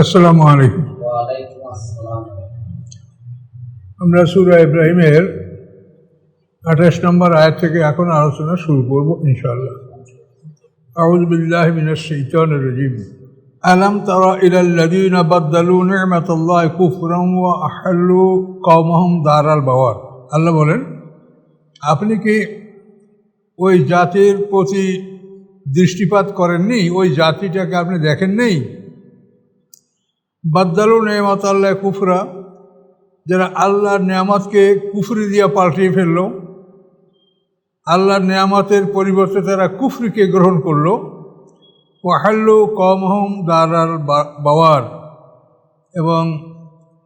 আসসালামু আলাইকুম। আমরা সুরা ইব্রাহিমের আঠাশ নম্বর আয়াত থেকে এখন আলোচনা শুরু করব ইনশাআল্লাহ। আউযু বিল্লাহি মিনাশ শাইতানির রাজিম। তারা ইলাল লাযিনা বাদদালু নি'মাতাল্লাহি কুফরান ওয়া আহাল্লু কওমাহুম দারাল বাওয়ার। আল্লাহ বলেন, আপনি কি ওই জাতির প্রতি দৃষ্টিপাত করেননি? ওই জাতিটাকে আপনি দেখেন নেই বাদ্দালু নেয়ামত আল্লাহ কুফরা, যারা আল্লাহর নেয়ামতকে কুফরি দিয়া পাল্টিয়ে ফেলল, আল্লাহর নেয়ামতের পরিবর্তে তারা কুফরিকে গ্রহণ করল, ওয়াহাল্লু কমহম দারাল বাওয়ার এবং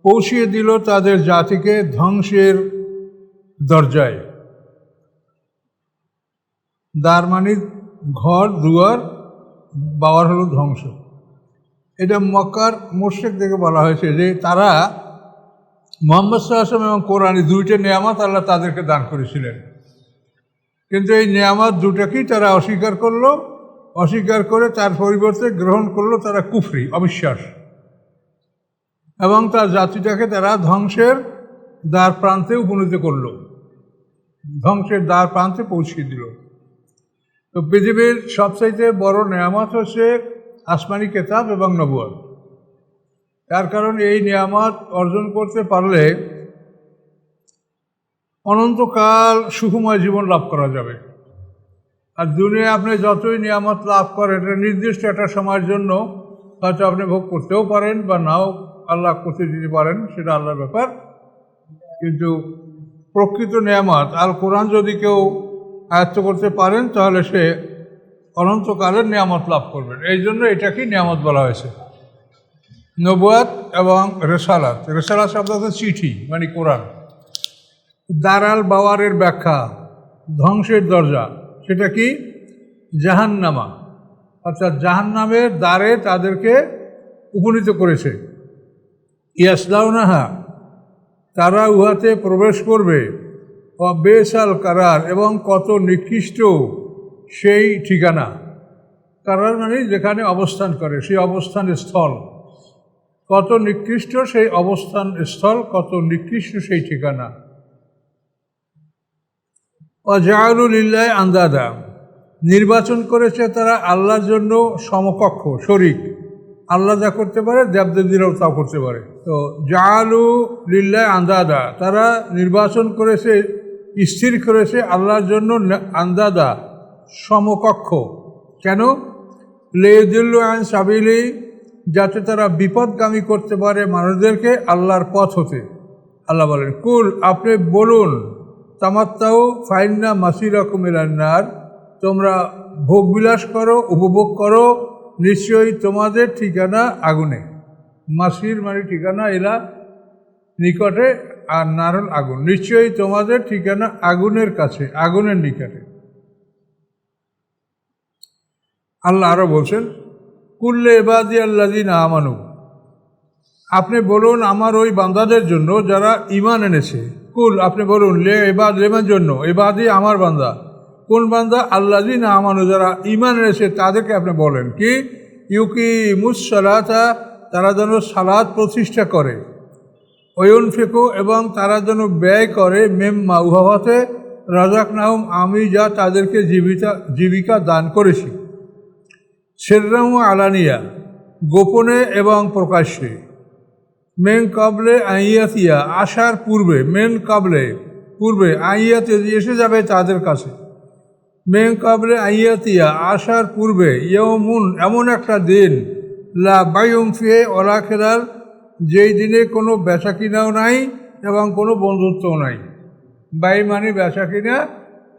পৌঁছিয়ে দিল তাদের জাতিকে ধ্বংসের দরজায়। দার মানে ঘর, দুয়ার, বাওয়ার হলো ধ্বংস। এটা মক্কার মোর্শেক থেকে বলা হয়েছে যে তারা মোহাম্মদ সাল্লাম এবং কোরআন দুইটা নিয়ামত আল্লাহ তাদেরকে দান করেছিলেন। কিন্তু এই নিয়ামত দুটাকেই তারা অস্বীকার করল, অস্বীকার করে তার পরিবর্তে গ্রহণ করল তারা কুফরি, অবিশ্বাস। এবং তার জাতিটাকে তারা ধ্বংসের দ্বার প্রান্তে উপনীত করল। ধ্বংসের দ্বার প্রান্তে পৌঁছিয়ে দিল। তো পৃথিবীর সবচাইতে বড় নেয়ামত হচ্ছে আসমানি কেতাব এবং নবুয়ার তার কারণ এই নিয়ামত অর্জন করতে পারলে অনন্তকাল সুখময় জীবন লাভ করা যাবে। আর দুনিয়া আপনি যতই নিয়ামত লাভ করেন, এটা নির্দিষ্ট একটা সময়ের জন্য হয়তো আপনি ভোগ করতেও পারেন বা নাও আল্লাহ করতে দিতে পারেন, সেটা আল্লাহর ব্যাপার। কিন্তু প্রকৃত নিয়ামত আল কোরআন যদি কেউ আয়ত্ত করতে পারেন, তাহলে সে অনন্তকালের নিয়ামত লাভ করবেন। এই জন্য এটাকেই নিয়ামত বলা হয়েছে। নবুয়াত এবং রেসালাত। রেসালাত শব্দ চিঠি মানে কোরআন। দারাল বাওয়ারের ব্যাখ্যা, ধ্বংসের দরজা। সেটা কি? জাহান্নামা। অর্থাৎ জাহান্নামের দ্বারে তাদেরকে উপনীত করেছে। ইয়াসলাউনাহা। তারা উহাতে প্রবেশ করবে। ও বেসাল কারার এবং কত নিকৃষ্ট সেই ঠিকানা। কারার মানে যেখানে অবস্থান করে, সেই অবস্থান স্থল। কত নিকৃষ্ট সেই অবস্থান স্থল, কত নিকৃষ্ট সেই ঠিকানা। অজায়ুলিল্লাহ আন্দাদা। নির্বাচন করেছে তারা আল্লাহর জন্য সমকক্ষ, শরিক। আল্লাহ যা করতে পারে, দেবদেবীরাও তাও করতে পারে। তো জালু লিল্লাহ আন্দাদা। তারা নির্বাচন করেছে, স্থির করেছে আল্লাহর জন্য আন্দাদা। সমকক্ষ। কেন? লেদুল্লু আইন সাবিলি, যাতে তারা বিপদগামী করতে পারে মানুষদেরকে আল্লাহর পথ হতে। আল্লাহ বলেন, কুল, আপনি বলুন তামাত্তাও ফাইন্না মাসির রকমের তোমরা ভোগবিলাস করো, উপভোগ করো, নিশ্চয়ই তোমাদের ঠিকানা আগুনে। মাসির মানে ঠিকানা এলা নিকটে আর নারল আগুন। নিশ্চয়ই তোমাদের ঠিকানা আগুনের কাছে, আগুনের নিকটে। আল্লাহ আরও বলছেন, কুল্লে এবাদি আল্লাদিন আমানু। আপনি বলুন আমার ওই বান্দাদের জন্য যারা ইমান এনেছে। কুল, আপনি বলুন, লে এবাদ লেমান জন্য? এবাদি আমার বান্দা। কোন বান্দা? আল্লাদিন আমানু, যারা ইমান এনেছে, তাদেরকে আপনি বলেন কি ইউকি মুসালাতা তারা যেন সালাদ প্রতিষ্ঠা করে। অয়ন ফেকো এবং তারা যেন ব্যয় করে মেম মাউহাতে রাজাক নাহম আমি যা তাদেরকে জীবিকা জীবিকা দান করেছি। সেররাম আলানিয়া, গোপনে এবং প্রকাশ্যে। মেন কাবলে আইয়াতিয়া, আসার পূর্বে, মেন কাবলে পূর্বে আইয়াতে এসে যাবে তাদের কাছে। মেন কাবলে আইয়াতিয়া, আসার পূর্বে ইয়মুন এমন একটা দিন, লা বায়ুম ফিয়ে ওলা খেলার যেই দিনে কোনো বেচা কিনাও নাই এবং কোনো বন্ধুত্বও নাই। বাই মানে বেচা কিনা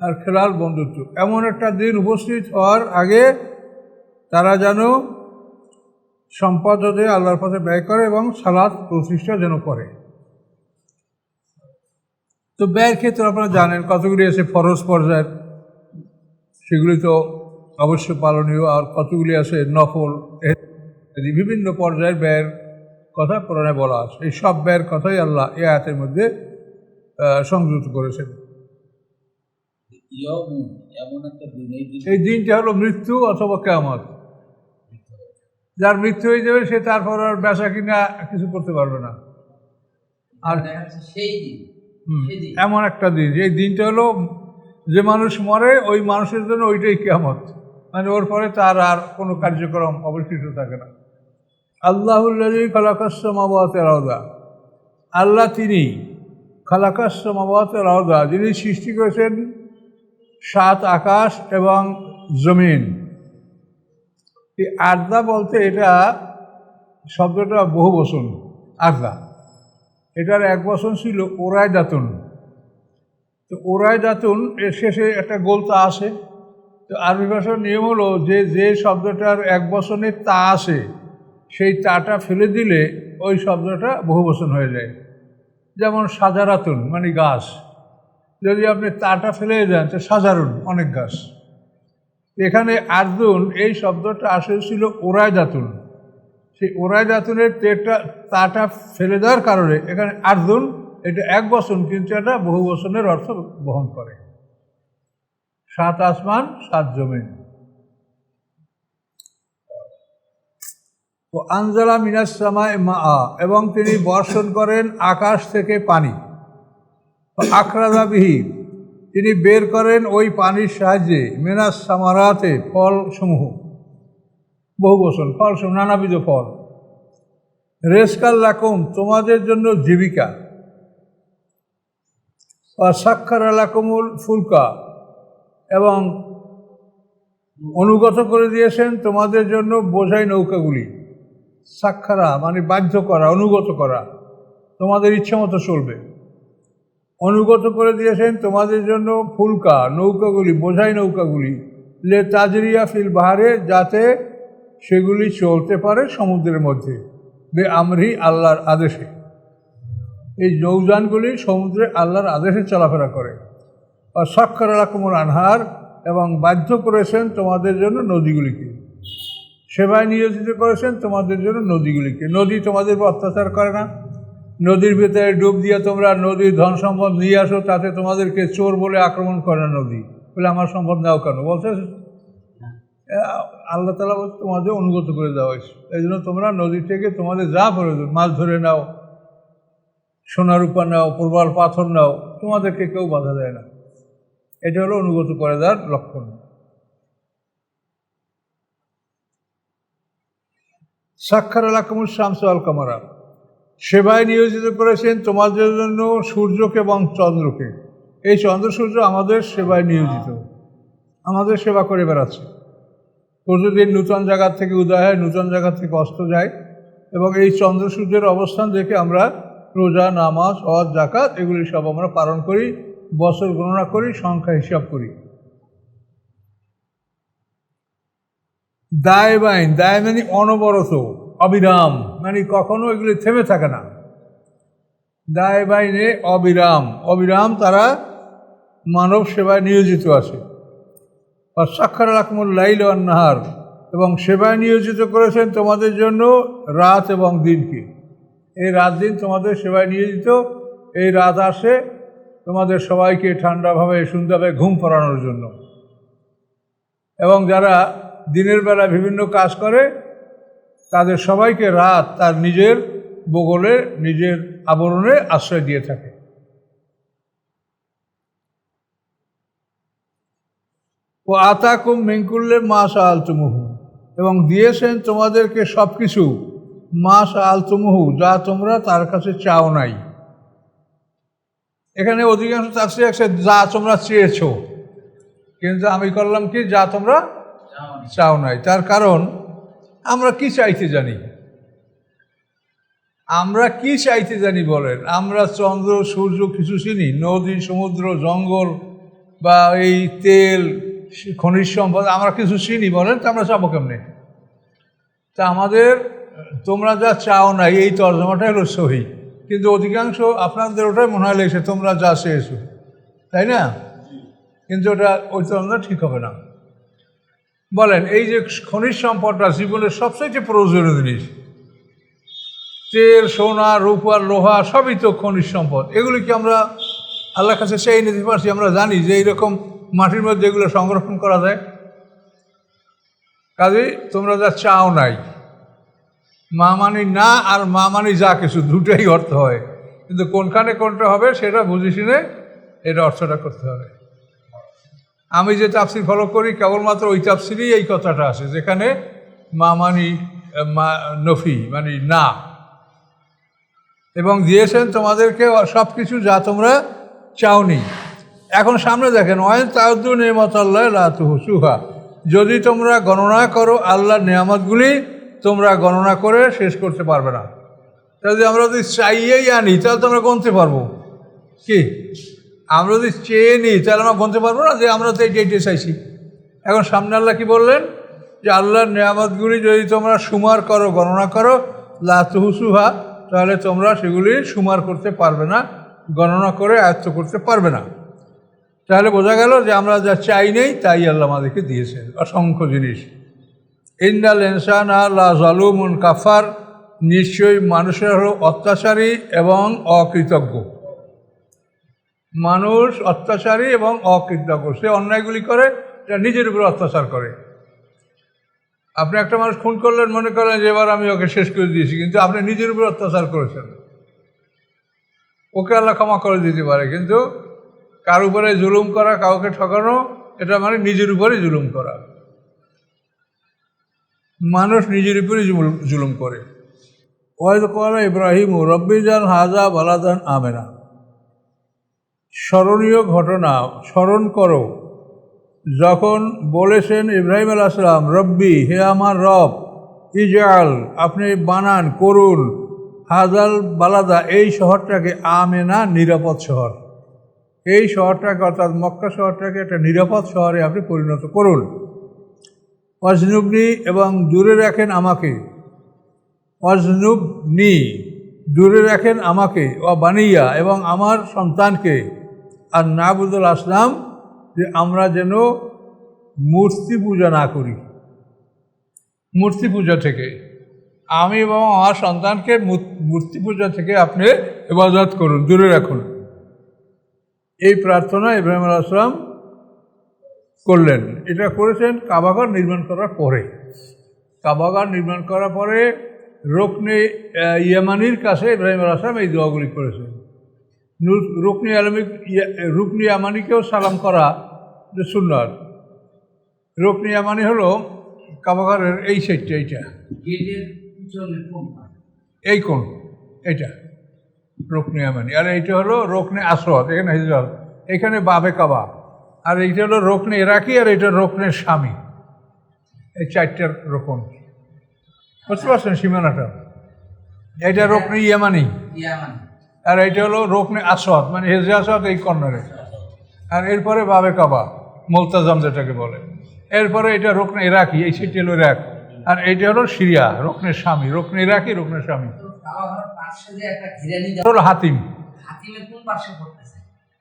আর খেলার বন্ধুত্ব। এমন একটা দিন উপস্থিত হওয়ার আগে তারা যেন সম্পদ আল্লাহর পথে ব্যয় করে এবং সালাদ প্রতিষ্ঠা যেন করে। তো ব্যয়ের ক্ষেত্রে আপনারা জানেন কতগুলি আছে ফরজ পর্যায়ের সেগুলি তো অবশ্য পালনীয় আর কতগুলি আছে নফল বিভিন্ন পর্যায়ের ব্যয়ের কথা কোরআনে বলা আছে। এই সব ব্যয়ের কথাই আল্লাহ এ আয়াতের মধ্যে সংযুক্ত করেছেন। এই দিনটা হলো মৃত্যু অথবা কেয়ামত। যার মৃত্যু হয়ে যাবে সে তারপর আর বেচা কিনা কিছু করতে পারবে না। আর সেই দিন এমন একটা দিন এই দিনটা হলো যে মানুষ মরে ওই মানুষের জন্য ওইটাই কেয়ামত। মানে ওর পরে তার আর কোনো কার্যক্রম অবশিষ্ট থাকে না। আল্লাহুল্লাহ আওদা আল্লাহ তিনি যিনি সৃষ্টি করেছেন সাত আকাশ এবং জমিন। এই আর্দা বলতে এটা শব্দটা বহু বচন আর্দা এটার এক বসন ছিল ওরাই দাতুন তো ওরাই দাতুন এর শেষে একটা গোলতা আসে। তো আরবি ভাষার নিয়ম হলো যে যে শব্দটার এক বসনে তা আসে, সেই তাটা ফেলে দিলে ওই শব্দটা বহু বচন হয়ে যায়। যেমন সাজারাতুন মানে গাছ। যদি আপনি তাটা ফেলে দেন, তো সাজারুন, অনেক গাছ। এখানে আর্জুন, এই শব্দটা আসলে ছিল ওরাই দাতুন সেই ওরাই দাতুনের তেটা তাটা ফেলে দেওয়ার কারণে এখানে আর্জুন, এটা এক বচন, কিন্তু এটা বহু বচনের অর্থ বহন করে। সাত আসমান, সাত জমিন। ও আনজালা মিনাস সামায় মা এবং তিনি বর্ষণ করেন আকাশ থেকে পানি। আখরাদাবিহি তিনি বের করেন ওই পানির সাহায্যে, মেনাস সামারাতে, ফলসমূহ। বহু বসন ফল নানাবিধ ফল। রেসকাল লাকুম, তোমাদের জন্য জীবিকা। সাক্ষার লাকুমুল ফুলকা, এবং অনুগত করে দিয়েছেন তোমাদের জন্য বোঝাই নৌকাগুলি। সাক্ষারা মানে বাধ্য করা, অনুগত করা, তোমাদের ইচ্ছে মতো চলবে। অনুগত করে দিয়েছেন তোমাদের জন্য ফুলকা, নৌকাগুলি, বোঝাই নৌকাগুলি, লে তাজরিয়া ফিল বাহারে, যাতে সেগুলি চলতে পারে সমুদ্রের মধ্যে। বে আমরি আল্লাহর আদেশে। এই নৌযানগুলি সমুদ্রে আল্লাহর আদেশে চলাফেরা করে। আর সাক্ষর আলাকুমুর আনহার এবং বাধ্য করেছেন তোমাদের জন্য নদীগুলিকে। সেবায় নিয়োজিত করেছেন তোমাদের জন্য নদীগুলিকে। নদী তোমাদের অত্যাচার করে না। নদীর ভিতরে ডুব দিয়ে তোমরা নদীর ধন সম্পদ নিয়ে আসো, তাতে তোমাদেরকে চোর বলে আক্রমণ করে নদী। বলে, আমার সম্পদ নাও কেন? বলছে আল্লাহ তালা বলছে, তোমাদের অনুগত করে দেওয়া হয়েছে। এই জন্য তোমরা নদী থেকে তোমাদের যা প্রয়োজন, মাছ ধরে নাও সোনা রূপা নাও, প্রবাল পাথর নাও, তোমাদেরকে কেউ বাধা দেয় না। এটা হলো অনুগত করে দেওয়ার লক্ষণ। সাক্ষার আলাকুমুল শামস আল কামারা সেবায় নিয়োজিত করেছেন তোমাদের জন্য সূর্যকে এবং চন্দ্রকে। এই চন্দ্র সূর্য আমাদের সেবায় নিয়োজিত। আমাদের সেবা করে বেড়াচ্ছে। প্রতিদিন নূতন জায়গার থেকে উদয় হয়, নূতন জায়গা থেকে অস্ত যায় এবং এই চন্দ্র সূর্যের অবস্থান দেখে আমরা রোজা, নামাজ, হজ জাকাত এগুলি সব আমরা পালন করি, বছর গণনা করি, সংখ্যা হিসাব করি। দায় বাইন, দায় মানে অনবরত। অবিরাম। মানে কখনো এগুলি থেমে থাকে না। দায় বাইনে অবিরাম। অবিরাম তারা মানব সেবায় নিয়োজিত আছে। সাক্ষার আকমুল লাইল নাহার। এবং সেবায় নিয়োজিত করেছেন তোমাদের জন্য রাত এবং দিনকে। এই রাত দিন তোমাদের সেবায় নিয়োজিত। এই রাত আসে তোমাদের সবাইকে ঠান্ডাভাবে, সুন্দরভাবে ঘুম পড়ানোর জন্য। এবং যারা দিনের বেলা বিভিন্ন কাজ করে তাদের সবাইকে রাত তার নিজের বগলে নিজের আবরণে আশ্রয় দিয়ে থাকে। ও আতাকুম মেঙ্কুল্লে মাস আলতুমুহু এবং দিয়েছেন তোমাদেরকে সব কিছু মাস আলতুমুহু যা তোমরা তার কাছে চাও নাই। এখানে অধিকাংশ চাষি আছে যা তোমরা চেয়েছো। কিন্তু আমি করলাম কি? যা তোমরা চাও নাই। তার কারণ আমরা কি চাইতে জানি? আমরা কি চাইতে জানি বলেন? আমরা চন্দ্র সূর্য কিছু চিনি? নদী সমুদ্র জঙ্গল বা এই তেল খনিজ সম্পদ আমরা কিছু চিনি বলেন? তা আমরা চাবো কেমনে? তা আমাদের তোমরা যা চাও না এই তর্জমাটাই হলো সহি। কিন্তু অধিকাংশ আপনাদের ওটাই মনে হয় লেগেছে তোমরা যা চেয়েছো। তাই না? কিন্তু ওটা ওই তর্জমা ঠিক হবে না। বলেন, এই যে খনিজ সম্পদটা জীবনের সবচেয়ে প্রয়োজনীয় জিনিস। তেল, সোনা, রূপা, লোহা, সবই তো খনিজ সম্পদ। এগুলি কি আমরা আল্লাহর কাছে সেই নিতে পারছি? আমরা জানি যে এইরকম মাটির মধ্যে এগুলো সংরক্ষণ করা যায়। কাজেই তোমরা যা চাও নাই মা মানি না আর মা মানি যা কিছু, দুটোই অর্থ হয়। কিন্তু কোনখানে কোনটা হবে সেটা বুঝে শুনে এটা অর্থটা করতে হবে। আমি যে তাফসির ফলো করি, কেবলমাত্র ওই তাফসিরই এই কথাটা আছে যেখানে মা মানি মা, নফি মানে না। এবং দিয়েছেন তোমাদেরকে সব কিছু যা তোমরা চাওনি। এখন সামনে দেখেন, ওয়াইন তাউদ্দু নেমত আল্লাহ লাতুহু সুহা যদি তোমরা গণনা করো, আল্লাহর নিয়ামতগুলি তোমরা গণনা করে শেষ করতে পারবে না। যদি আমরা যদি চাইয়েই আনি, তাহলে তোমরা গণতে পারব। কি? আমরা যদি চেয়ে নিই, তাহলে আমরা গুনতে পারব না যে আমরা তো এইটা এইটা চাইছি এখন সামনে আল্লাহ কি বললেন? যে আল্লাহর নিয়ামতগুলি যদি তোমরা সুমার করো, গণনা করো লাতুহুসুহা তাহলে তোমরা সেগুলি সুমার করতে পারবে না, গণনা করে আয়ত্ত করতে পারবে না। তাহলে বোঝা গেল যে আমরা যা চাই নেই, তাই আল্লাহ আমাদেরকে দিয়েছেন। অসংখ্য জিনিস। ইন্দাল ইনসান আল্লাহ জালুমুন কাফার, নিশ্চয়ই মানুষের হলো অত্যাচারী এবং অকৃতজ্ঞ। মানুষ অত্যাচারী এবং অকৃতজ্ঞ। সে অন্যায়গুলি করে, এটা নিজের উপর অত্যাচার করে। আপনি একটা মানুষ খুন করলেন, মনে করেন যে এবার আমি ওকে শেষ করে দিয়েছি, কিন্তু আপনি নিজের উপর অত্যাচার করেছেন। ওকে আল্লাহ ক্ষমা করে দিতে পারে, কিন্তু কার উপরে জুলুম করা, কাউকে ঠকানো, এটা মানে নিজের উপরে জুলুম করা। মানুষ নিজের উপরে জুলুম- করে। ওয়াইদ কলা ইব্রাহিম রব্বিজান হাজা বালাদান আমেনা। স্মরণীয় ঘটনা স্মরণ করো। যখন বলেছেন ইব্রাহিম আল আসলাম রব্বি, হে আমার রব ইজাল আপনি বানান, করুন, হাজাল বালাদা, এই শহরটাকে আমেনা নিরাপদ শহর। এই শহরটাকে অর্থাৎ মক্কা শহরটাকে একটা নিরাপদ শহরে আপনি পরিণত করুন। অজনুবনি এবং দূরে রাখেন আমাকে। অজনুবনি, দূরে রাখেন আমাকে, ও বানিয়া এবং আমার সন্তানকে। আর নাবুদুল আসলাম যে আমরা যেন মূর্তি পূজা না করি। মূর্তি পূজা থেকে। আমি এবং আমার সন্তানকে মূর্তি পূজা থেকে আপনি হেফাজত করুন, দূরে রাখুন। এই প্রার্থনা ইব্রাহিম আসলাম করলেন। এটা করেছেন কাবাগার নির্মাণ করার পরে। কাবাগার নির্মাণ করার পরে রোকনে ইয়ামানির কাছে ইব্রাহিম আসলাম এই দোয়াগুলি করেছেন। রুকনি আলমী রুকনি আমানিকেও সালাম করা যে সুন্নত। রুকনি আমানি হলো কাবাগারের এই সাইডটা এইটা? এই কোন? এইটা। রুকনি আমানি আর এইটা হলো রোকনে আসওয়াদ এখানে হিজরত। এখানে বাবে কাবা। আর এইটা হলো রোকনে এরাকি আর এইটা রোকনের স্বামী এই চারটার রোকন বুঝতে পারছেন সীমানাটা? এটা রোকনে ইয়ামানি। ইয়ামান। আর এইটা হলো রোকনে আসওয়াদ মানে হেজরে আসওয়াদ এই কর্নারে আর এরপরে বাবে কাবা, মোলতাজাম যেটাকে বলে। এরপরে এটা রোকনে ইরাকি, এই সিটি হলো ইরাক। আর এইটা হলো সিরিয়া রোকনের স্বামী রোকনে ইরাকি রোকনের স্বামী। হলো হাতিম।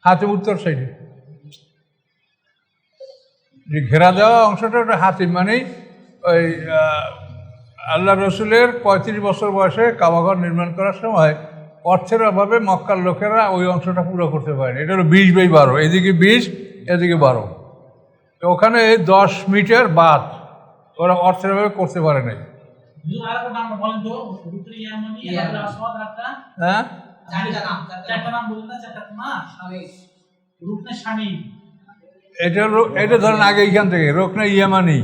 হাতিম উত্তর সাইডে। যে ঘেরা দেওয়া অংশটা ওটা হাতিম মানে ওই আল্লাহ রসুলের পঁয়ত্রিশ বছর বয়সে কাবাঘর নির্মাণ করার সময় অর্থের অভাবে মক্কার লোকেরা ওই অংশটা পুরো করতে পারেনি। এটা হলো বিশ বাই বারো। এদিকে বিশ এদিকে বারো। তো ওখানে দশ মিটার বাদ ওরা অর্থের অভাবে করতে পারে নাই। হ্যাঁ? স্বামী। এটা এটা ধরেন আগে এইখান থেকে রোকনে ইয়ামানি।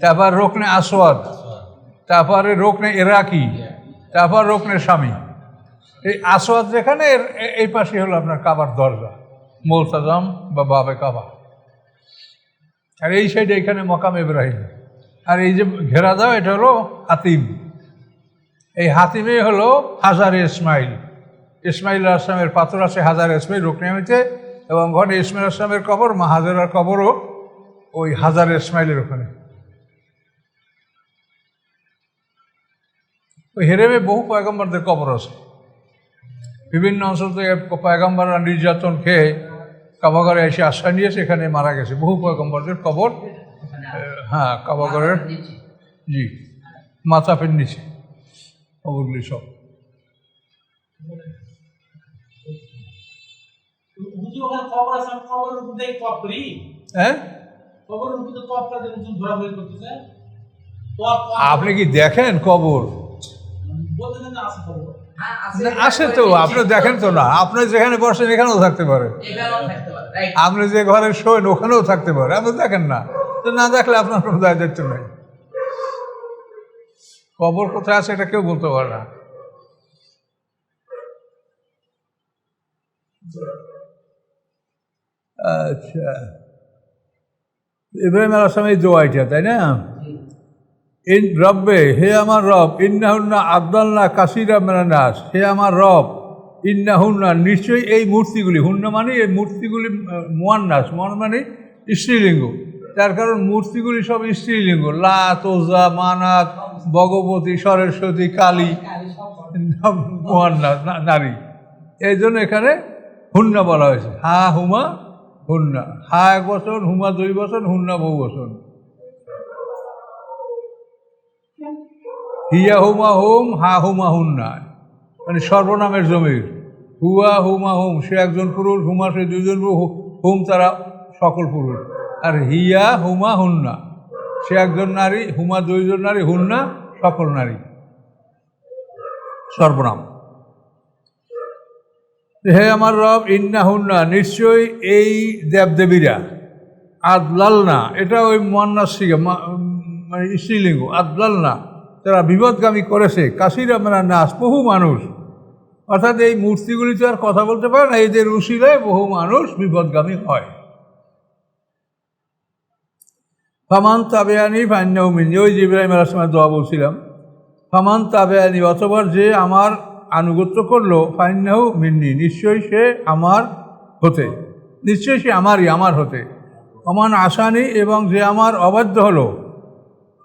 তারপর রোকনে আসওয়াদ তারপরে রোকনে ইরাকি তারপর রোকনে স্বামী। এই আসওয়াদ যেখানে, এর- এই পাশে হলো আপনার কাবার দরজা, মোলতাজাম বা বাবে কাবা। আর এই সাইডে এখানে মকাম ইব্রাহিম। আর এই যে ঘেরা দাও, এটা হলো হাতিম। এই হাতিমে হলো হাজারে ইসমাইল। ইসমাইল আসলামের পাথর আছে, হাজার ইসমাইল রুকনিয়ামিতে এবং ওখানে ইসমাইল আসলামের কবর মা হাজারার কবরও ওই হাজার ইসমাইলের ওখানে। ওই হেরেমে বহু পয়গম্বরদের কবর আছে। বিভিন্ন অঞ্চল থেকে পয়গম্বররা নির্যাতন খেয়ে কাবাগরে এসে আশ্রয় নিয়েছে এখানে মারা গেছে। বহু পয়গম্বরদের কবর হ্যাঁ কাবাগরের জি মাথাপের নিচে ওগুলি সব। হ্যাঁ? আপনি কি দেখেন কবর? আসে তো আপনি দেখেন তো না। আপনি যেখানে বসেন এখানেও থাকতে পারে। আপনি যে ঘরে শোয়েন ওখানেও থাকতে পারে। আপনি দেখেন না। তো না দেখলে আপনার কোনো দায় দায়িত্ব নেই। কবর কোথায় আছে এটা কেউ বলতে পারে না। আচ্ছা। ইব্রাহিম আলাম এই দোয়াইটা তাই না? ইন রব্বে, হে আমার রব, ইন্নাহুন্না আবদাল্লা কাসিরা মেরানাস হে আমার রব, ইন্নাহুন্না, নিশ্চয়ই এই মূর্তিগুলি, হুন্না মানে এই মূর্তিগুলি মোয়ান্নাস, মোয়ান মানে স্ত্রীলিঙ্গ। তার কারণ মূর্তিগুলি সব স্ত্রীলিঙ্গ লা তোজা মানাত, ভগবতী, সরস্বতী, কালী মোয়ান্নাস নারী। এই জন্য এখানে হুন্না বলা হয়েছে। হা, হুমা, হুন্না। হা এক বছর হুমা দুই বছর হুন্না বহু বছর হিয়া হুমা হোম হা হুমা হুন্না মানে সর্বনামের জমির। হুয়া হুমা হুম সে একজন পুরুষ, হুমা সে দুজন হুম তারা সকল পুরুষ। আর হিয়া হুমা হুন্না সে একজন নারী, হুমা দুইজন নারী, হুন্না সকল নারী। সর্বনাম। হে আমার রব ইন্না হুন্না নিশ্চয়ই এই দেবদেবীরা আদলাল না এটা ওই মন্নাসিকা মানে স্ত্রীলিঙ্গ আদলাল না তারা বিপদগামী করেছে, কাশিরা মেলা নাচ বহু মানুষ। অর্থাৎ এই মূর্তিগুলি তো আর কথা বলতে পারে না, এদের উশিলায় বহু মানুষ বিপদগামী হয়। ফামান তাবেয়ানি ফান্যাও মিনি ওই আলাহ সময় দোয়া বলছিলাম, ফামান তাবেয়ানি অথবা যে আমার আনুগত্য করল ফাইন্যাও মিন্নি, নিশ্চয়ই সে আমার হতে, নিশ্চয়ই সে আমারই, আমার হতে। অমান আসানি এবং যে আমার অবাধ্য হলো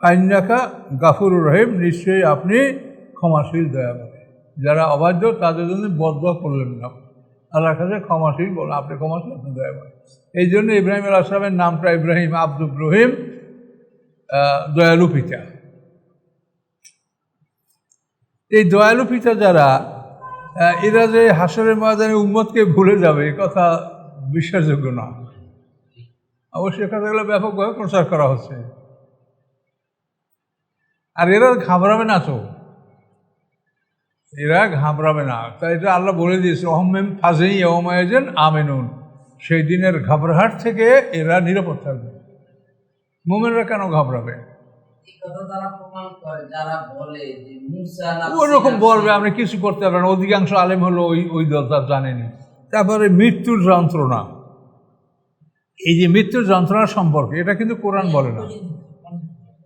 আইনাকা গাফুর রহিম, নিশ্চয়ই আপনি ক্ষমাশীল, দয়াময়। যারা অবাধ্য, তাদের জন্য বদ্ধ করলেন না। আল্লাহর কাছে ক্ষমাশীল বলেন, আপনি ক্ষমাশীল, আপনি দয়াময়। এই জন্য ইব্রাহিম আল আসলামের নামটা ইব্রাহিম আব্দুল রহিম দয়ালু পিতা। এই দয়ালু পিতা যারা এরা যে হাসরের ময়দানে উম্মতকে ভুলে যাবে কথা বিশ্বাসযোগ্য না অবশ্যই কথাগুলো ব্যাপকভাবে প্রচার করা হচ্ছে। আর এরা ঘাবড়াবে না তো। এরা ঘাবড়াবে না। তাই এটা আল্লাহ বলে দিয়েছে অহমেম ফাজেই ওমায়জেন আমেনুন। সেই দিনের ঘাবড়াহাট থেকে এরা নিরাপদ থাকবে। মোমেনরা কেন ঘাবড়াবে? ওরকম বলবে আপনি কিছু করতে পারবেন অধিকাংশ আলেম হলো ওই ওই দল তার জানেনি। তারপরে মৃত্যুর যন্ত্রণা। এই যে মৃত্যুর যন্ত্রণা সম্পর্কে এটা কিন্তু কোরআন বলে না।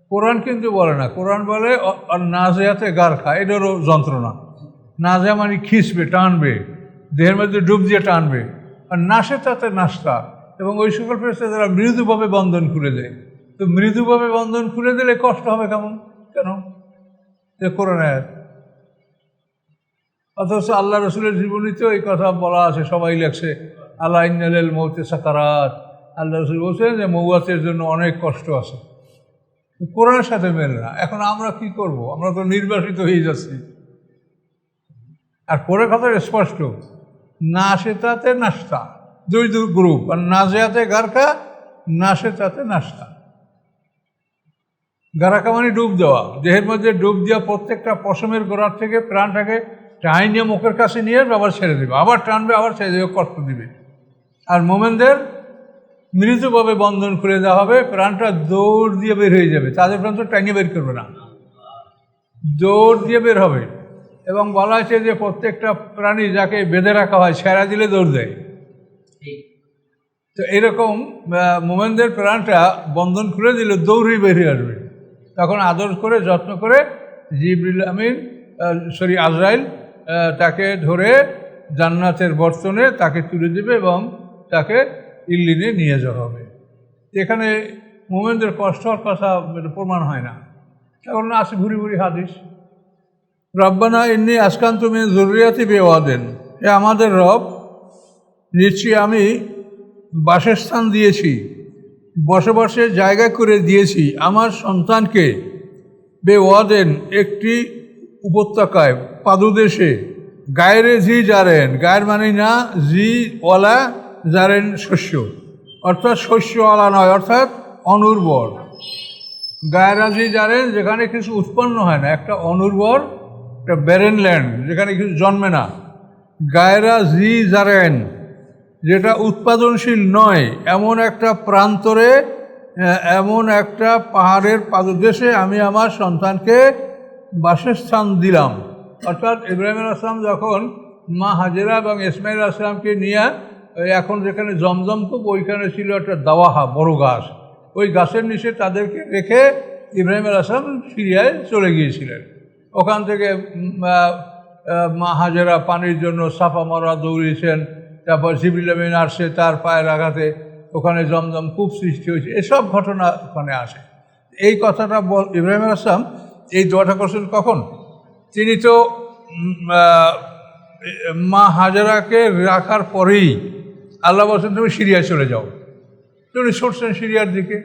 কোরআন কিন্তু বলে না। কোরআন বলে নাজেয়াতে গার খা এটারও যন্ত্রণা। নাজেয়া মানে খিসবে, টানবে, দেহের মধ্যে ডুব দিয়ে টানবে। আর নাশে তাতে নাস্তা এবং ওই সকল ফেরেস্তা তারা মৃদুভাবে বন্ধন খুলে দেয়। তো মৃদুভাবে বন্ধন খুলে দিলে কষ্ট হবে কেমন? কেন? যে কোরআনে অথচ আল্লাহ রসুলের জীবনীতেও এই কথা বলা আছে, সবাই লেখছে আল্লাহ ইন্নালেল মৌতে সাকারাত। আল্লাহ রসুল বলছেন যে মৌয়াতের জন্য অনেক কষ্ট আছে। কোরআনের সাথে মেলে না। এখন আমরা কি করব? আমরা তো নির্বাসিত হয়ে যাচ্ছি। আর পরের কথা স্পষ্ট। নাশেতাতে নাস্তা। দুই দুই গ্রুপ আর না নাজেয়াতে গারকা নাশেতাতে নাস্তা। গারাকা মানে ডুব দেওয়া। দেহের মধ্যে ডুব দেওয়া প্রত্যেকটা পশমের গোড়ার থেকে প্রাণটাকে টাই নিয়ে মুখের কাছে নিয়ে আবার ছেড়ে দেবে। আবার টানবে, আবার ছেড়ে দেবে, কষ্ট দিবে। আর মোমেনদের মৃদুভাবে বন্ধন খুলে দেওয়া হবে প্রাণটা দৌড় দিয়ে বের হয়ে যাবে। তাদের প্রাণ তো টাঙিয়ে বের করবে না। দৌড় দিয়ে বের হবে। এবং বলা হয়েছে যে প্রত্যেকটা প্রাণী যাকে বেঁধে রাখা হয় ছেড়া দিলে দৌড় দেয়। তো এরকম মোমেনদের প্রাণটা বন্ধন খুলে দিলে দৌড়েই বেরিয়ে আসবে। তখন আদর করে যত্ন করে জিবরিল আমিন সরি আজরাইল তাকে ধরে জান্নাতের বর্তনে তাকে তুলে দেবে এবং তাকে ইল্লিনে নিয়ে যাওয়া হবে। এখানে মোমেনদের কষ্ট হওয়ার কথা প্রমাণ হয় না। এখন আছে ঘুরি ঘুরি হাদিস। রব্বানা এমনি আজকান তুমি জরুরিয়াতি বেওয়া দেন এ আমাদের রব, নিশ্চয়ই আমি বাসস্থান দিয়েছি বসবাসের জায়গা করে দিয়েছি আমার সন্তানকে বে ওয়াদেন একটি উপত্যকায়, পাদুদেশে। গায়েরে জি জারেন, গায়ের মানে না, জি ওয়ালা জারেন শস্য। অর্থাৎ শস্যওয়ালা নয়, অর্থাৎ অনুর্বর। গায়েরা জি জারেন যেখানে কিছু উৎপন্ন হয় না, একটা অনুর্বর, একটা ব্যারেন ল্যান্ড যেখানে কিছু জন্মে না। গায়রা জি জারেন যেটা উৎপাদনশীল নয়, এমন একটা প্রান্তরে এমন একটা পাহাড়ের পাদদেশে আমি আমার সন্তানকে বাসস্থান দিলাম। অর্থাৎ ইব্রাহিম আসলাম যখন মা হাজেরা এবং ইসমাইল আসলামকে নিয়ে এখন যেখানে জমজম কূপ ওইখানে ছিল একটা দাওয়াহা, বড় গাছ। ওই গাছের নিচে তাদেরকে রেখে ইব্রাহিম আল আসলাম সিরিয়ায় চলে গিয়েছিলেন। ওখান থেকে মা হাজেরা পানির জন্য সাফা মরা দৌড়িয়েছেন, তারপর জিবিল আমিন আসছে তার পায়ের আঘাতে। ওখানে জমজম কূপ সৃষ্টি হয়েছে, এসব ঘটনা ওখানে আসে। এই কথাটা বল, ইব্রাহিম আসলাম এই দোয়াটা করছেন কখন? তিনি তো মা হাজারাকে রাখার পরেই আল্লাহ বলছেন, তুমি সিরিয়ায় চলে যাও। তুমি ছুটছেন সিরিয়ার দিকে।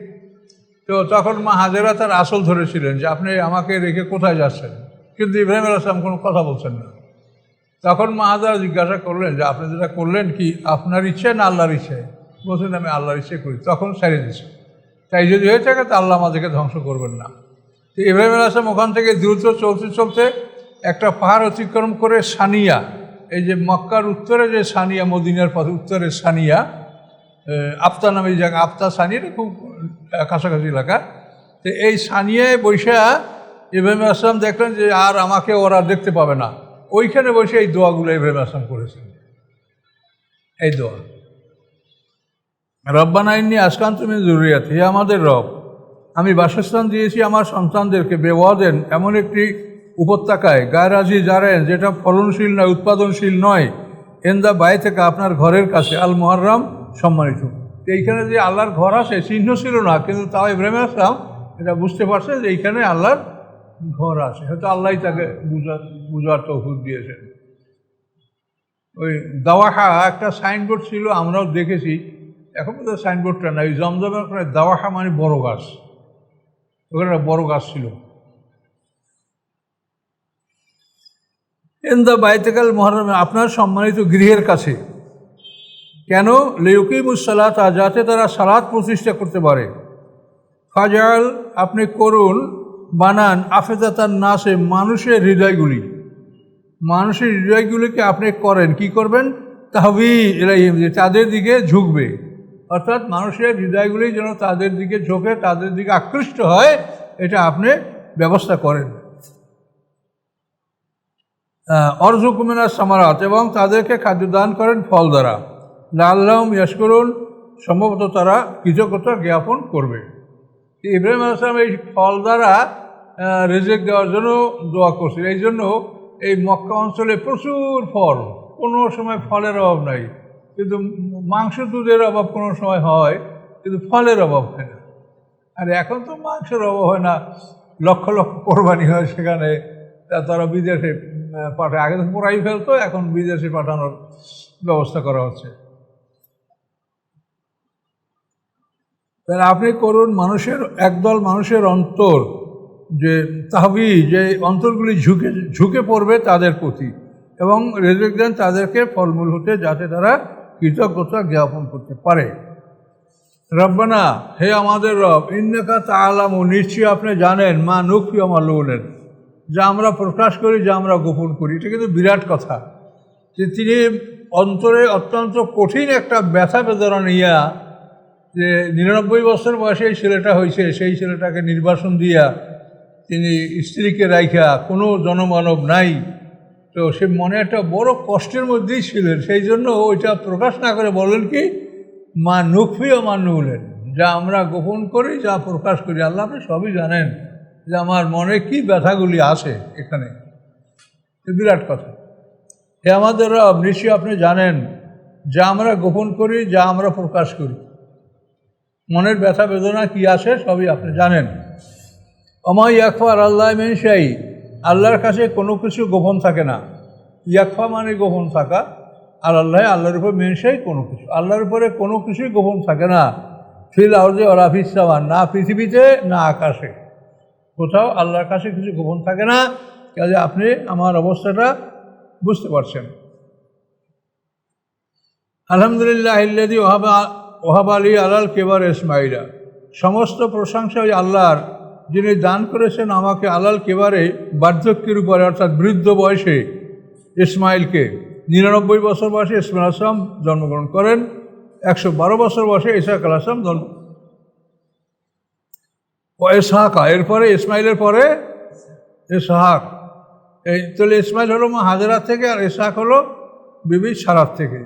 তো তখন মা হাজেরা তার আসল ধরেছিলেন যে, আপনি আমাকে রেখে কোথায় যাচ্ছেন? কিন্তু ইব্রাহিম আসলাম কোনো কথা বলছেন না। তখন মা হাজারা জিজ্ঞাসা করলেন যে, আপনি যেটা করলেন কি আপনার ইচ্ছে না আল্লাহর ইচ্ছে? বলছেন, আমি আল্লাহর ইচ্ছে করি। তখন ছেড়ে দিচ্ছে তাই যদি হয়ে থাকে, তা আল্লাহ আমাদেরকে ধ্বংস করবেন না। তো ইব্রাহিম আসলাম ওখান থেকে দ্রুত চলতে চলতে একটা পাহাড় অতিক্রম করে সানিয়া এই যে মক্কার উত্তরে যে সানিয়া, মদিনার পথে উত্তরে সানিয়া আফতা নামে জায়গা, আফতা সানিয়া খুব কাছাকাছি এলাকা। তো এই সানিয়ায় বৈশা ইব্রাহিম আসলাম দেখলেন যে আর আমাকে ওরা দেখতে পাবে না। ওইখানে বসে এই দোয়াগুলো ইব্রাহিম আসলাম করেছেন। এই দোয়া। রব্বানা ইন্নি আসকান তুমি জরুরিয়াত হে আমাদের রব, আমি বাসস্থান দিয়েছি আমার সন্তানদেরকে বেওয়াদেন এমন একটি উপত্যকায় গায়রাজি জারেন যেটা ফলনশীল নয়, উৎপাদনশীল নয়, এন্দা বাই থেকে আপনার ঘরের কাছে আল মোহাররাম সম্মানিত এইখানে যে আল্লাহর ঘর আছে, চিহ্ন ছিল না, কিন্তু তাও ইব্রাহিম আসলাম এটা বুঝতে পারছে যে এইখানে আল্লাহর ঘর আছে। হয়তো আল্লাহ তাকে বুঝা, বুঝার তৌফিক দিয়েছেন ওই দাওয়াহা, একটা সাইনবোর্ড ছিল, আমরাও দেখেছি। এখন তো সাইনবোর্ডটা নাই জমজমের ওখানে দাওয়াহা মানে বড় গাছ। ওখানে বড় গাছ ছিল। ইন দ্য বাইতেকাল মহরম, আপনার সম্মানিত গৃহের কাছে। কেন? লেউকিমুসালাত যাতে তারা সালাদ প্রতিষ্ঠা করতে পারে। ফাজাল, আপনি করুন, বানান আফেদাতার নাসে, মানুষের হৃদয়গুলি। মানুষের হৃদয়গুলিকে আপনি করেন, কি করবেন? তাহবি এলাইহিম যে তাদের দিকে ঝুঁকবে। অর্থাৎ মানুষের হৃদয়গুলি যেন তাদের দিকে ঝোঁকে, তাদের দিকে আকৃষ্ট হয়, এটা আপনি ব্যবস্থা করেন। অর্জকুমিনা সামারাত এবং তাদেরকে খাদ্যদান করেন ফল দ্বারা। লাল্লাহম ইয়াস করুন সম্ভবত তারা কৃতজ্ঞতা জ্ঞাপন করবে। ইব্রাহিম আসলাম এই ফল দ্বারা রেজেক দেওয়ার জন্য দোয়া করছিল এই জন্য এই মক্কা অঞ্চলে প্রচুর ফল, কোনো সময় ফলের অভাব নাই। কিন্তু মাংস দুধের অভাব কোনো সময় হয়, কিন্তু ফলের অভাব হয় না। আর এখন তো মাংসের অভাব হয় না। লক্ষ লক্ষ কোরবানি হয় সেখানে তারা বিদেশে পাঠায় আগে তো পোড়াই ফেলতো, এখন বিদেশে পাঠানোর ব্যবস্থা করা হচ্ছে। তাহলে আপনি করুন, মানুষের একদল মানুষের অন্তর যে তাহবি যে অন্তরগুলি ঝুঁকে ঝুঁকে পড়বে তাদের প্রতি, এবং রেজেক দেন তাদেরকে ফলমূল হতে যাতে তারা কৃতজ্ঞতা জ্ঞাপন করতে পারে। রব্বানা, হে আমাদের রব, ইন্নাকা তালাম ও নিশ্চয়ই আপনি জানেন, মা নুকি আমার লোনের যা আমরা প্রকাশ করি, যা আমরা গোপন করি। এটা কিন্তু বিরাট কথা। যে তিনি অন্তরে অত্যন্ত কঠিন একটা ব্যথা বেদনা নিয়া যে নিরানব্বই বছর বয়সে এই ছেলেটা হয়েছে সেই ছেলেটাকে নির্বাসন দিয়া তিনি স্ত্রীকে রাইখা কোনো জনমানব নাই। তো সে মনে একটা বড় কষ্টের মধ্যেই ছিলেন। সেই জন্য ওইটা প্রকাশ না করে বলেন কি, মা নুকফিও মা নুলেন, যা আমরা গোপন করি, যা প্রকাশ করি, আল্লাহ আপনি সবই জানেন। যে আমার মনে কি ব্যথাগুলি আসে এখানে। বিরাট কথা। হে আমাদের রব, নিশ্চয়ই আপনি জানেন যা আমরা গোপন করি, যা আমরা প্রকাশ করি। মনের ব্যথা বেদনা কি আসে সবই আপনি জানেন। অময় ইয়াকফার আল্লাহ মেনশাই আল্লাহর কাছে কোনো কিছু গোপন থাকে না। ইয়াকফা মানে গোপন থাকা, আর আল্লাহ, আল্লাহর উপর মেনশাই কোনো কিছু। আল্লাহর উপরে কোনো কিছুই গোপন থাকে না। ফিল আউজে অরাফিসামান না পৃথিবীতে, না আকাশে। কোথাও আল্লাহর কাছে কিছু গোপন থাকে না কাজে আপনি আমার অবস্থাটা বুঝতে পারছেন। আলহামদুলিল্লাহ ইল্লাদি ওহাবা, ওহাব আলী আলাল কেবার ইসমাইলা। সমস্ত প্রশংসা ওই আল্লাহর, যিনি দান করেছেন আমাকে আলাল কেবারে বার্ধক্যের উপরে, অর্থাৎ বৃদ্ধ বয়সে ইসমাইলকে। নিরানব্বই বছর বয়সে ইসমাইল আসলাম জন্মগ্রহণ করেন, একশো বারো বছর বয়সে ইসাক আল আসলাম জন্ম ও এরপরে ইসমাইলের পরে এসহাক এই তাহলে ইসমাইল হলো মা হাজারা থেকে, আর এসহাক হলো বিবি সারাত থেকে।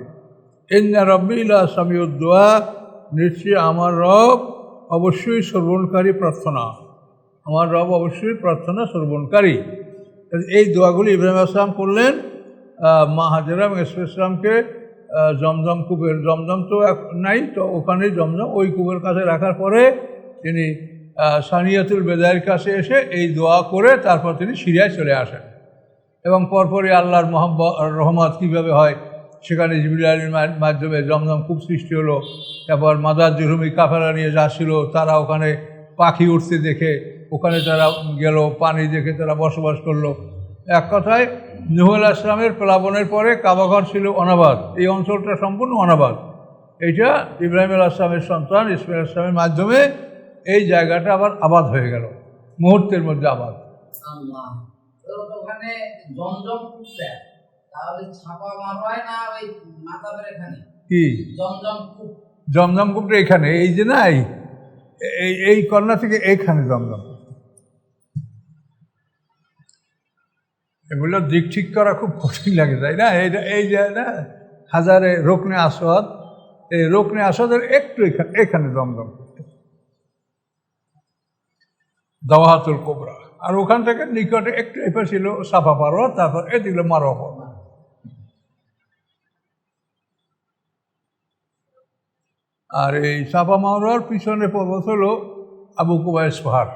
ইন্না রব্বি ইলা সামিউদ্দোয়া নিশ্চয়ই আমার রব অবশ্যই শ্রবণকারী, প্রার্থনা। আমার রব অবশ্যই প্রার্থনা শ্রবণকারী। এই দোয়াগুলি ইব্রাহিম আসলাম করলেন মা হাজেরা এবং ইসলামকে জমজম কূপের, জমজম তো নাই, তো ওখানে জমজম, ওই কূপের কাছে রাখার পরে তিনি সানিয়াতুল বেদায়ের কাছে এসে এই দোয়া করে তারপর তিনি সিরিয়ায় চলে আসেন। এবং পরপরই আল্লাহর মোহাম্মদ রহমত কীভাবে হয়, সেখানে জিবুল মাধ্যমে জমজম খুব সৃষ্টি হলো, তারপর মাদার জুরুমি কাফেলা নিয়ে যাচ্ছিল, তারা ওখানে পাখি উঠতে দেখে, ওখানে তারা গেল, পানি দেখে তারা বসবাস করল। এক কথায়, নুহুল আসলামের প্লাবনের পরে কাবাঘর ছিল অনাবাদ, এই অঞ্চলটা সম্পূর্ণ অনাবাদ। এইটা ইব্রাহিম আল আসলামের সন্তান, ইসমাইল আসলামের মাধ্যমে এই জায়গাটা আবার আবাদ হয়ে গেল। মুহূর্তের মধ্যে আবাদ। কি? জমজম কূপ। জমজম কূপটা এখানে? এই যে নাই এই এই কন্যা থেকে এইখানে জমজম। এগুলো দিক ঠিক করা খুব কঠিন লাগে তাই না? এইটা এই যে না হাজারে রোকনে আসদ এই রোকনে আসদের একটু এখানে এখানে জমজম কূপ। দাওয়াহাতুল কোবরা। আর ওখান থেকে নিকটে একটু এপার ছিল সাফা পার্বত, তারপর এদিকে মারোয়া পর্বত। আর এই চাপা মাওয়ার পিছনে পর্বত হলো আবু কুবাইস পাহাড়।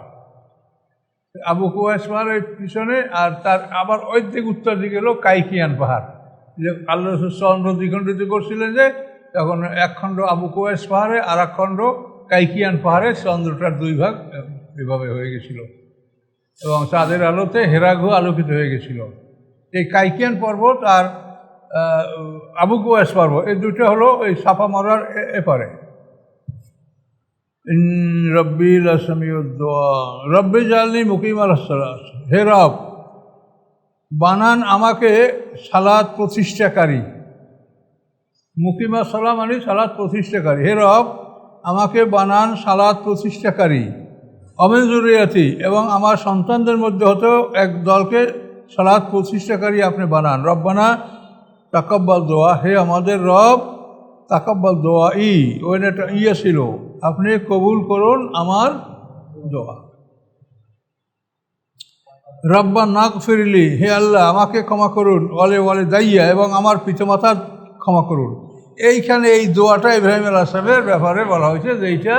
আবু কুবাইস পাহাড়ের পিছনে আর তার আবার ওই দিক উত্তর দিকে হলো কাইকিয়ান পাহাড়। যে আল্লাহ চন্দ্র দ্বিখণ্ডিত করছিলেন যে তখন এক খণ্ড আবু কুবাইস পাহাড়ে আর এক খণ্ড কাইকিয়ান পাহাড়ে চন্দ্রটার দুই ভাগ এভাবে হয়ে গেছিল। এবং চাঁদের আলোতে হেরাঘু আলোকিত হয়ে গেছিল। এই কাইকিয়ান পর্বত আর আবু কুয়াস পর্বত, এই দুটো হলো ওই সাফা মারার এপারে। রব্বি রব্বি জালনি মুকিম আলাহাস হে রব, বানান আমাকে সালাদ প্রতিষ্ঠাকারী। মুকিমা সালাম আলী সালাদ প্রতিষ্ঠাকারী। হে রব, আমাকে বানান সালাদ প্রতিষ্ঠাকারী। অমেন জরুরিয়াতি এবং আমার সন্তানদের মধ্যে হতেও এক দলকে সালাদ প্রতিষ্ঠাকারী আপনি বানান। রব্বানা, তাকব্বাল দোয়া, হে আমাদের রব, তাকব্বাল দোয়া ই, ওই একটা ইয়ে ছিল। আপনি কবুল করুন আমার দোয়া। রব্বা নাক ফিরলি হে আল্লাহ, আমাকে ক্ষমা করুন, ওয়ালে ওয়ালে দাইয়া, এবং আমার পিতামাতার ক্ষমা করুন। এইখানে এই দোয়াটা ইব্রাহিম আল আসলামের ব্যাপারে বলা হয়েছে যে এইটা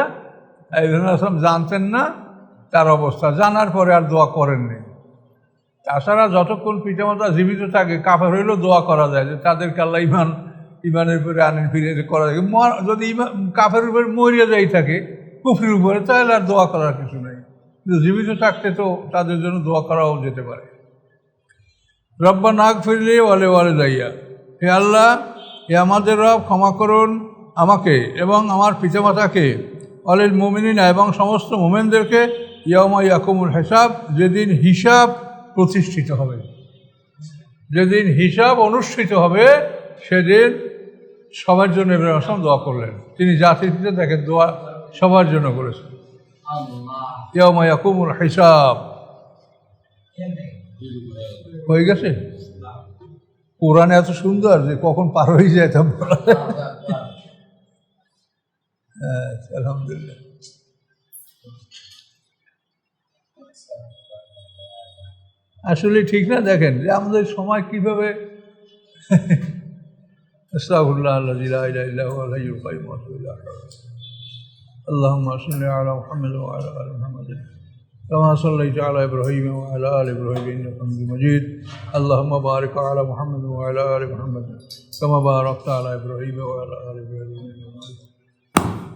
ইব্রাহিম আসলাম জানতেন না তার অবস্থা। জানার পরে আর দোয়া করেননি তাছাড়া যতক্ষণ পিতামাতা জীবিত থাকে, কাফের হইলেও দোয়া করা যায় যে তাদেরকে আল্লাহ ইমান ইমানের উপরে আনেন ফিরে করা যায়। যদি ইমান কাফের উপরে মরিয়া যাই থাকে, কুফরির উপরে, তাহলে আর দোয়া করার কিছু নেই। কিন্তু জীবিত থাকতে তো তাদের জন্য দোয়া করাও যেতে পারে। রব্বা নাক ফিরলে ওয়ালে ওয়ালে যাইয়া হে আল্লাহ, হে আমাদের রব, ক্ষমা করুন আমাকে এবং আমার পিতামাতাকে অলিল মোমিনিনা এবং সমস্ত মোমেনদেরকে ইয়ামা ইয়াকুমুল হিসাব যেদিন হিসাব প্রতিষ্ঠিত হবে। যেদিন হিসাব অনুষ্ঠিত হবে সেদিন সবার জন্য ইব্রাহিম আসলাম দোয়া করলেন। তিনি জাতিতে তাকে দোয়া সবার জন্য করেছেন। ইয়ামা ইয়াকুমুল হিসাব। হয়ে গেছে? কোরআনে এত সুন্দর যে কখন পার হয়ে যায় তা বলা। হ্যাঁ, আলহামদুলিল্লাহ। আসলে ঠিক না দেখেন যে আমাদের সময় কিভাবে আস্তাগফিরুল্লাহ আল্লাযী লা ইলাহা ইল্লা হুয়াল হাইয়ুল কাইয়্যুম ওয়া আতুবু ইলাইহি اللهم صل على محمد وعلى ال محمد كما صليت على ابراهيم وعلى ال ابراهيم انك حميد مجيد اللهم بارك على محمد وعلى ال محمد كما باركت على ابراهيم وعلى ال ابراهيم إنك حميد مجيد.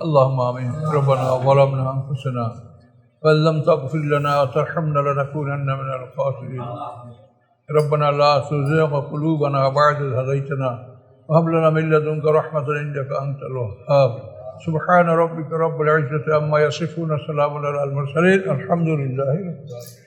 اللهم امين ربنا ظلمنا انفسنا وان لم تغفر لنا وترحمنا لنكونن من الخاسرين. ربنا لا تزغ قلوبنا بعد إذ هديتنا وهب لنا من لدنك رحمة إنك أنت الوهاب. سبحان ربك رب العزة عما يصفون سلام على المرسلين الحمد لله رب العالمين.